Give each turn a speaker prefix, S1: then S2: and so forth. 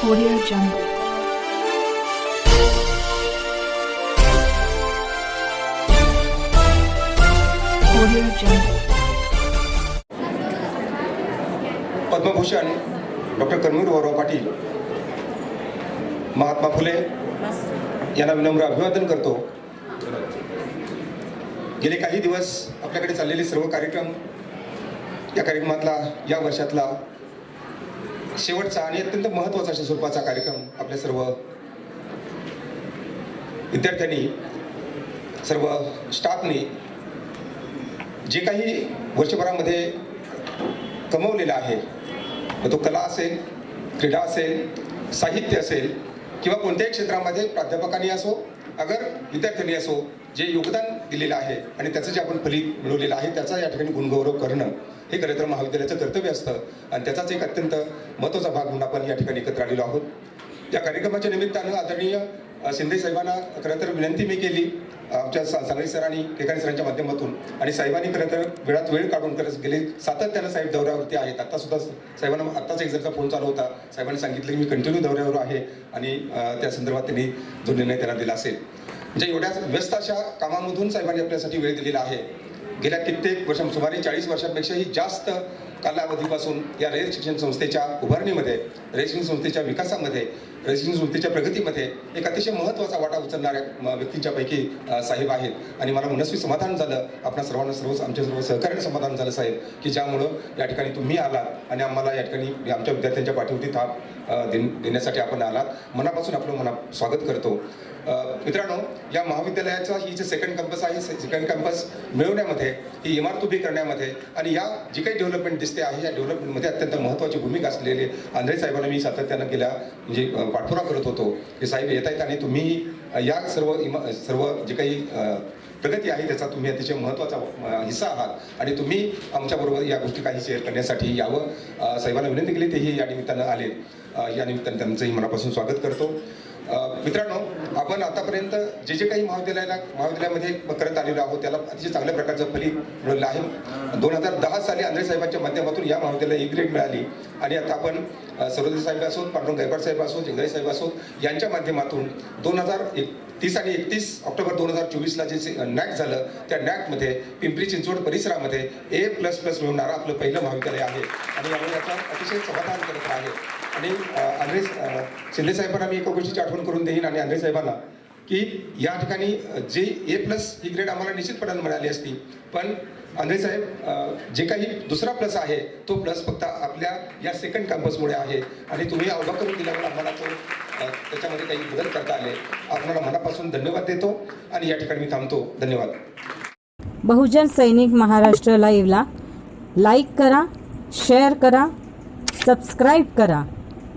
S1: Audio Jungle. Audio Jungle.
S2: Padmabhushan doctor Karmaveer Gaurav Patil Mahatma Phule यांना विनम्र अभिवादन करतो गेले काही दिवस आपल्याकडे चाललेले सर्व कार्यक्रम या कार्यक्रमातला या वर्षातला शेवटचा आणि अत्यंत महत्त्वाचा अशा स्वरूपाचा कार्यक्रम आपल्या सर्व विद्यार्थ्यांनी सर्व स्टाफने जे काही वर्षभरामध्ये कमवलेलं आहे मग तो कला असेल क्रीडा असेल साहित्य असेल किंवा कोणत्याही क्षेत्रामध्ये प्राध्यापकांनी असो अगर विद्यार्थ्यांनी असो जे योगदान दिलेलं आहे आणि त्याचं जे आपण फलित मिळवलेलं आहे त्याचा या ठिकाणी गुणगौरव करणं हे खरं तर महाविद्यालयाचं कर्तव्य असतं. आणि त्याचाच एक अत्यंत महत्त्वाचा भाग म्हणून आपण या ठिकाणी एकत्र आलेलो आहोत. या कार्यक्रमाच्या निमित्तानं आदरणीय शिंदे साहेबांना खरं तर विनंती मी केली आमच्या सा- सांगली सरांनी केकाणी सरांच्या माध्यमातून आणि साहेबांनी खरं तर वेळात वेळ काढून खरंच गेले. सातत्यानं साहेब दौऱ्यावरती आहेत. आता सुद्धा साहेबांना आत्ताच एक जरचा फोन चालू होता. साहेबांनी सांगितलं की मी कंटिन्यू दौऱ्यावर आहे आणि त्या संदर्भात त्यांनी जो निर्णय त्यांना दिला असेल. म्हणजे एवढ्या व्यस्त अशा कामामधून साहेबांनी आपल्यासाठी वेळ दिलेला आहे. गेल्या कित्येक वर्षां सुमारे चाळीस वर्षांपेक्षाही जास्त कालावधीपासून या रयत शिक्षण संस्थेच्या उभारणीमध्ये रयत शिक्षण संस्थेच्या विकासामध्ये रजनी शिक्षण प्रगतीमध्ये एक अतिशय महत्त्वाचा वाटा उचलणाऱ्या व्यक्तींच्यापैकी साहेब आहेत. आणि मला मनस्वी समाधान झालं. आपणा सर्वांना सर्व आमच्या सर्व सहकार्याने समाधान झालं साहेब की ज्यामुळं या ठिकाणी तुम्ही आलात आणि आम्हाला या ठिकाणी आमच्या विद्यार्थ्यांच्या पाठीवरती थाप देण्यासाठी आपण आलात. मनापासून आपलं मना स्वागत करतो. मित्रांनो या महाविद्यालयाचा ही जे सेकंड कॅम्पस आहे सेकंड कॅम्पस मिळवण्यामध्ये ही इमारत उभी करण्यामध्ये आणि या जी काही डेव्हलपमेंट दिसते आहे या डेव्हलपमेंटमध्ये अत्यंत महत्त्वाची भूमिका असलेली आंध्रे साहेबांना मी सातत्यानं गेल्या म्हणजे पाठपुरा करत होतो. की साहेब येत आहेत आणि तुम्ही या सर्व इमा सर्व जे काही प्रगती आहे त्याचा तुम्ही अतिशय महत्त्वाचा हिस्सा आहात. आणि तुम्ही आमच्याबरोबर या गोष्टी काही शेअर करण्यासाठी यावं. साहेबांना विनंती केली तेही या निमित्तानं आले या निमित्तानं त्यांचंही मनापासून स्वागत करतो. मित्रांनो आपण आतापर्यंत जे जे काही महाविद्यालयाला महाविद्यालयामध्ये करत आलेलो आहोत त्याला अतिशय चांगल्या प्रकारचं फलित मिळवलं आहे. दोन हजार दहा साली आंध्रे साहेबांच्या माध्यमातून या महाविद्यालयाला एक ग्रेड मिळाली. आणि आता आपण अ, सरोदे साहेब असोत पांडुरंग गायकवाड साहेब असोत जगदाई साहेब असोत यांच्या माध्यमातून दोन हजार एक तीस आणि एकतीस ऑक्टोबर दोन हजार चोवीसला जे नॅक झालं त्या नॅकमध्ये पिंपरी चिंचवड परिसरामध्ये ए प्लस प्लस मिळवणारं आपलं पहिलं महाविद्यालय आहे. आणि यामुळे याचा अतिशय समाधान करत आहे आणि अ, आंध्रे शिंदे साहेबांना मी एका गोष्टीची आठवण करून देईन आणि आंध्रे साहेबांना की या ठिकाणी जे ए प्लस ही ग्रेड आम्हाला निश्चितपणाने मिळाली असती. पण आंध्रे साहेब जे काही दुसरा प्लस आहे तो प्लस फक्त आपल्या या सेकंड कॅम्पसमुळे आहे. आणि तुम्ही अवघा करून दिल्यामुळे आम्हाला तो त्याच्यामध्ये काही बदल करता आले. आपल्याला मनापासून धन्यवाद देतो आणि या ठिकाणी मी थांबतो. धन्यवाद.
S3: बहुजन सैनिक महाराष्ट्र लाईव्हला लाईक करा शेअर करा सबस्क्राईब करा.